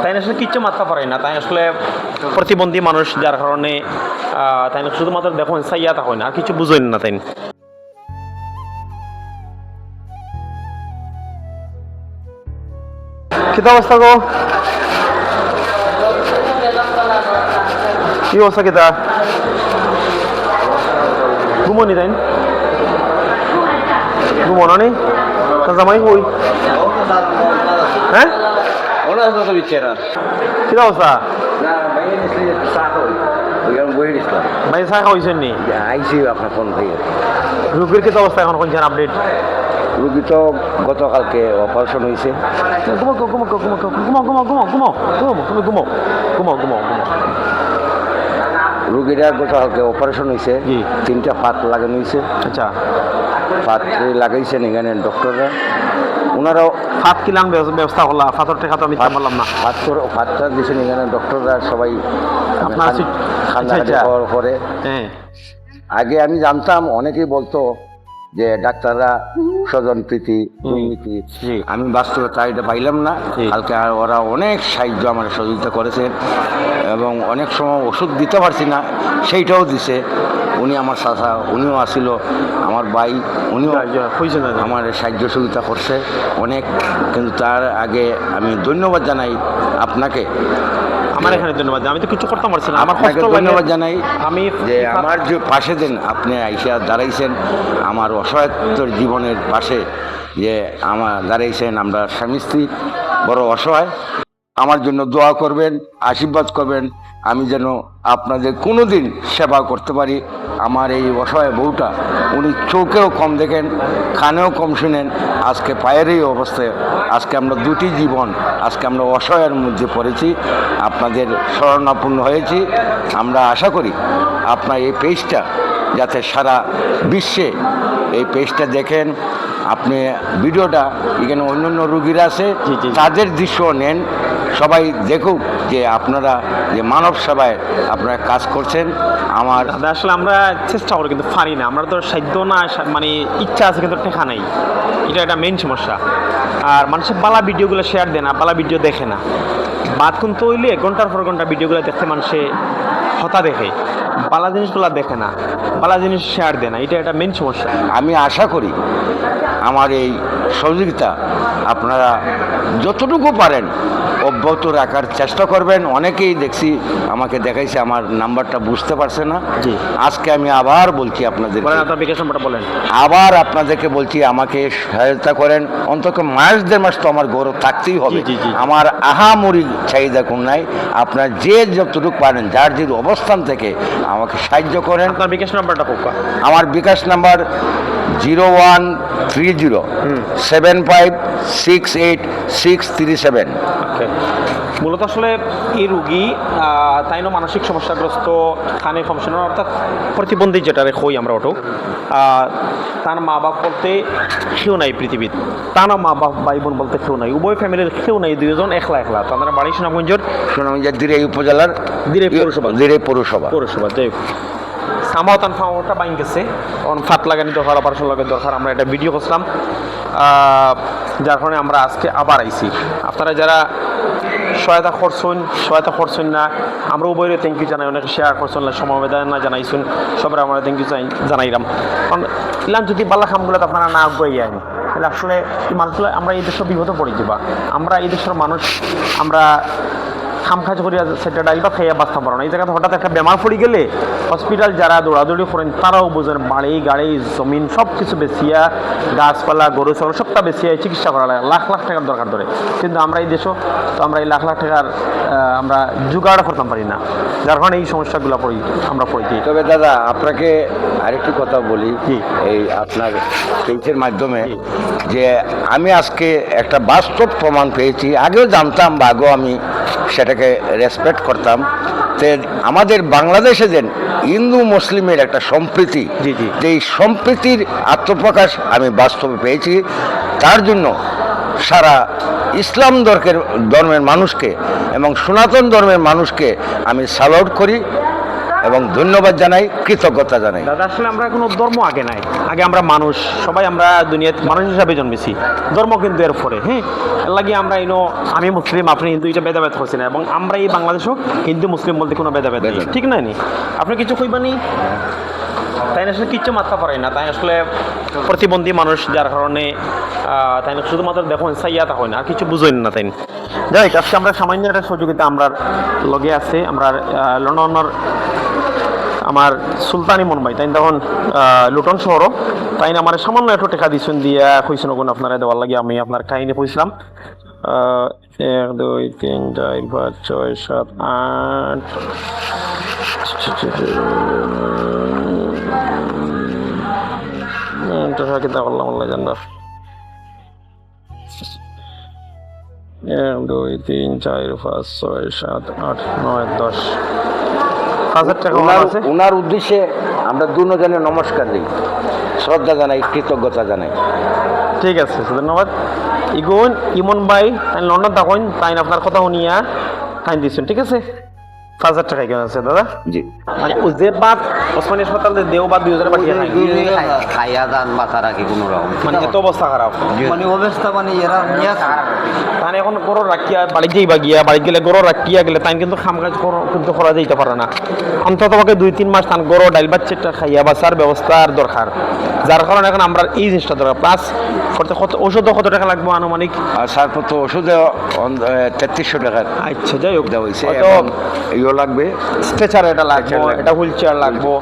তাই আসলে কিচ্ছু মাথা পারে না। তাই আসলে প্রতিবন্ধী মানুষ যার কারণে তাই শুধুমাত্র দেখুন সাইয়া তা হয় না আর কিছু বুঝেন না তাই কিতা অবস্থা গো? কি অবস্থা কিতা? ঘুমনি তাই ঘুমনো নি তা জামাই কই? হ্যাঁ? ওরা তো বিচেরা কিতা অবস্থা না দিছিলাম ভাই চা খাওয়াইছেন নি আইসি আপনার ফোন থেকে রুগীর কিতা অবস্থা এখন কোনছেন আপডেট রুগী তো গতকালকে অপারেশন হয়েছে ঘুমো ঘুমো ঘুমো ঘুমো ঘুমো ঘুমো ঘুমো ঘুমো তুমি ঘুমো ঘুমো ঘুমো ঘুমো রুগীরা গতকালকে অপারেশন হয়েছে। তিনটা ফাত লাগানো হয়েছে আচ্ছা। ফাত লাগাইছেন এখানে ডক্টররা ওনারাও ফাত কিলাম ব্যবস্থা হলো ফাতর টেকা তো আমি বললাম না। ফাতর ফাতটা দিয়েছেন এখানে ডক্টররা সবাই। আপনার খান্না আচ্ছা, আচ্ছা। হ্যাঁ। আগে আমি জানতাম অনেকেই বলতো যে ডাক্তাররা স্বজন প্রীতি দুর্নীতি আমি বাস্তবতা চাহিদা পাইলাম না। কালকে আর ওরা অনেক সাহায্য আমার সহযোগিতা করেছেন এবং অনেক সময় ওষুধ দিতে পারছি না সেইটাও দিছে। উনি আমার চাচা উনিও আসিল আমার ভাই উনিও আমার সাহায্য সহযোগিতা করছে। অনেক কিন্তু তার আগে আমি ধন্যবাদ জানাই আপনাকে। আমার এখানে ধন্যবাদ আমি তো কিছু করতে পারছি না। আমার কষ্ট ধন্যবাদ জানাই। আমি যে আমার যে পাশে দেন আপনি আইসা দাঁড়াইছেন আমার অসহায়ত্বর জীবনের পাশে যে আমার দাঁড়াইছেন আমরা স্বামী স্ত্রী বড় অসহায়। আমার জন্য দোয়া করবেন আশীর্বাদ করবেন। আমি যেন আপনাদের কোনো দিন সেবা করতে পারি। আমার এই অসহায় বউটা, উনি চোখেও কম দেখেন, কানেও কম শুনেন। আজকে পায়ের এই অবস্থায়, আজকে আমরা দুটি জীবন, আজকে আমরা অসহায়ের মধ্যে পড়েছি, আপনাদের স্মরণাপন্ন হয়েছি। আমরা আশা করি আপনার এই পেজটা যাতে সারা বিশ্বে এই পেজটা দেখেন আপনি ভিডিওটা এখানে অন্যান্য রুগীরা আছে। তাদের দৃশ্য নেন সবাই দেখুক যে আপনারা যে মানব সেবায় আপনারা কাজ করছেন আমার দাদা আসলে আমরা চেষ্টা করি কিন্তু পারি না। আমরা তো সাধ্য না মানে ইচ্ছা আছে কিন্তু টেকা নাই। এটা একটা মেন সমস্যা। আর মানুষের বালা ভিডিওগুলো শেয়ার দেয় না বালা ভিডিও দেখে না। বাদ কিন্তু হইলে ঘণ্টার পর ঘণ্টা ভিডিওগুলো দেখতে মানুষে হতা দেখে। বালা জিনিসগুলো দেখে না পালা জিনিস শেয়ার দেয় না এটা একটা মেন সমস্যা। আমি আশা করি আমার এই সহযোগিতা আপনারা যতটুকু পারেন অব্যাহত রাখার চেষ্টা করবেন। অনেকেই দেখছি আমাকে দেখাইছে আমার নাম্বারটা বুঝতে পারছে না। আজকে আমি আবার বলছি আপনাদের বলেন আবার আপনাদেরকে বলছি আমাকে সহায়তা করেন। অন্তত মাস দেড় মাস তো আমার গৌরব থাকতেই হবে। আমার আহামরি চাহিদা কোন নাই। আপনার যে যতটুকু পারেন যার যে অবস্থান থেকে আমাকে সাহায্য করেন। আপনার বিকাশ নাম্বারটা কোকা আমার bKash number zero one three zero seven five six eight six three seven. মূলত আসলে এই রুগী তাই না মানসিক সমস্যাগ্রস্ত খানে সমস্যা অর্থাৎ প্রতিবন্ধী যেটা হই আমরা ওটো তার মা বাপ বলতে কেউ নাই পৃথিবীর। তার মা বাপ ভাই বোন বলতে কেউ নাই। উভয় ফ্যামিলির কেউ নাই দুইজন একলা একলা। তাদের বাড়ি সুনামগঞ্জের সুনামগঞ্জের দিরাই উপজেলার দিরাই পৌরসভা। দিরাই পৌরসভা। পৌরসভা যাই। সামাও তান ফামাওটা বাইন গেছে। তখন ফাত লাগানি দরকার অপারেশন লাগানি দরকার। আমরা এটা ভিডিও করছিলাম। যার কারণে আমরা আজকে আবার আইছি। আপনারা যারা সহায়তা করছেন সহায়তা করছেন না। আমরা উভয়ের থ্যাংক ইউ জানাই, অনেক শেয়ার করছেন সমবেদনা জানাইছেন। সবার আমরা থ্যাংক ইউ জানাইলাম। কারণ যদি বাল্লা খামগুলো আপনারা না আইন। তাহলে আসলে মানুষগুলো আমরা এই দেশের বিপদে পড়ে আমরা এই দেশের মানুষ, আমরা খাম খাজ করিয়া সেটা ডাইল বা খাইয়া বাঁচতে পারো না। এই জায়গাতে হঠাৎ একটা বেমার পড়ে গেলে হসপিটাল যারা দৌড়াদৌড়ি করেন তারাও বোঝেন বাড়ি গাড়ি জমিন সব কিছু বেচিয়া গাছপালা গরু ছাগল সবটা বেচিয়া চিকিৎসা করা লাগে। লাখ লাখ টাকার দরকার ধরে। কিন্তু আমরা এই দেশও তো আমরা এই লাখ লাখ টাকার আমরা জোগাড় করতে পারি না। যার কারণে এই সমস্যাগুলো পড়ি আমরা পড়ি। দিই তবে দাদা আপনাকে আরেকটি কথা বলি। এই আপনার পেজের মাধ্যমে যে আমি আজকে একটা বাস্তব প্রমাণ পেয়েছি। আগেও জানতাম বা আগেও আমি সেটাকে রেসপেক্ট করতাম। তে আমাদের বাংলাদেশে যেন হিন্দু মুসলিমের একটা সম্প্রীতি জি, জি। যে এই সম্প্রীতির আত্মপ্রকাশ আমি বাস্তবে পেয়েছি। তার জন্য সারা ইসলাম ধর্মের ধর্মের মানুষকে এবং সনাতন ধর্মের মানুষকে আমি সালাউট করি। এবং ধন্যবাদ জানাই কৃতজ্ঞতা জানাই। দাদা আসলে আমরা কোনো ধর্ম আগে নাই। আগে আমরা মানুষ সবাই আমরা দুনিয়াতে মানুষ হিসাবে জন্মেছি। ধর্ম কিন্তু এর পরে হ্যাঁ? এর লাগে আমরা ইনো আমি মুসলিম আপনি হিন্দু এটা ভেদাভেদ করছি না। এবং আমরা এই বাংলাদেশও হিন্দু মুসলিম বলতে কোনো ভেদাভেদ নেই। ঠিক না নি? আপনি কিছু কইবানি তাই আসলে কিচ্ছু মাথা পারে না তাই আসলে প্রতিবন্ধী মানুষ যার কারণে তাই শুধুমাত্র দেখুন সাইয়াতা হয় না আর কিছু বুঝেন না তাই যাই হোক, আজকে আমরা সামান্য একটা সহযোগিতা আমরা লগে আছে আমরা লন্ডনের আমার সুলতানি ভাই তাই তখন লুটন শহরও তাই আমার সামান্য একটু টাকা দিচ্ছেন দিয়া কইছেন কোন আপনারা দেওয়ার লাগে আমি আপনার কাহিনী কইছিলাম এক দুই তিন চার পাঁচ ছয় সাত আট টাকা কিতা করলাম আল্লাহ জান্নাত। এক দুই তিন চার পাঁচ ছয় সাত আট নয় দশ। হাজার টাকা আছে? ওনার উদ্দেশ্যে আমরা দুজনে নমস্কার দিই। শ্রদ্ধা জানাই কৃতজ্ঞতা জানাই। ঠিক আছে ধন্যবাদ। ইগুন ইমন ভাই লন্ডন তখন তাই আপনার কথা শুনিয়া তাই দিচ্ছেন ঠিক আছে? পাঁচ হাজার টাকা কেমন আছে দাদা? জি। মানে উজেবাদ ওসমানী হাসপাতালে দেও বাদ দুই হাজার পাঠিয়ে খাইয়া দান মাথা রাখি কোনো রকম। মানে এত অবস্থা খারাপ। মানে অবস্থা মানে এরা নিয়ে এখন গরু রাখিয়া বাড়ি যাইবা গিয়া বাড়ি গেলে গরু রাখিয়া গেলে তাই কিন্তু খাম কাজ কিন্তু করা যাইতে পারে না। অন্তত তোমাকে দুই তিন মাস তান গরু ডাইল বাচ্চাটা খাইয়া বাঁচার ব্যবস্থার দরকার। যার কারণে এখন আমরা এই জিনিসটা দরকার। প্লাস করতে কত ওষুধও কত টাকা লাগবে আনুমানিক? আর সারপত্র ওষুধে তেত্রিশশো টাকার আচ্ছা যাই হোক। দেওয়া হয়েছে। ইয়ে লাগবে। স্ট্রেচার এটা লাগবে এটা হুইল চেয়ার লাগবো।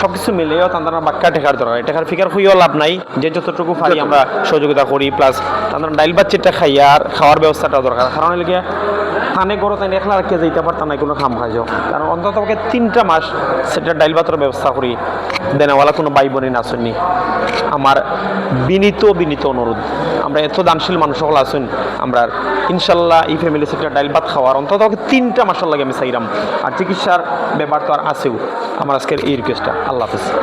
সব কিছু মিলেও তাদের বাক্কা টেকার দরকার। টেকার ফিকার হইও লাভ নাই। যে যতটুকু পারি আমরা সহযোগিতা করি। প্লাস তাদের ডাইল বাচ্চিটা খাইয়া আর খাওয়ার ব্যবস্থাটাও দরকার। কারণ এলাকা থানে গরো তাই একলা রাখিয়া যাইতে পারতাম না, কোনো খাম খাইও কারণ অন্তত তিনটা মাস সেটা ডাইল ভাতের ব্যবস্থা করি, দেনেওয়ালা কোনো ভাই বোনই নাচেননি আমার বিনীত বিনীত অনুরোধ, আমরা এত দানশীল মানুষ সকল আছেন আমরা ইনশাল্লাহ এই ফ্যামিলি সেটা ডাইল ভাত খাওয়ার অন্তত তিনটা মাসের লাগে আমি চাইলাম। আর চিকিৎসার ব্যাপার তো আর আছেও। আমার আজকের এই রিকোয়েস্টটা আল্লাহ হাফিজ।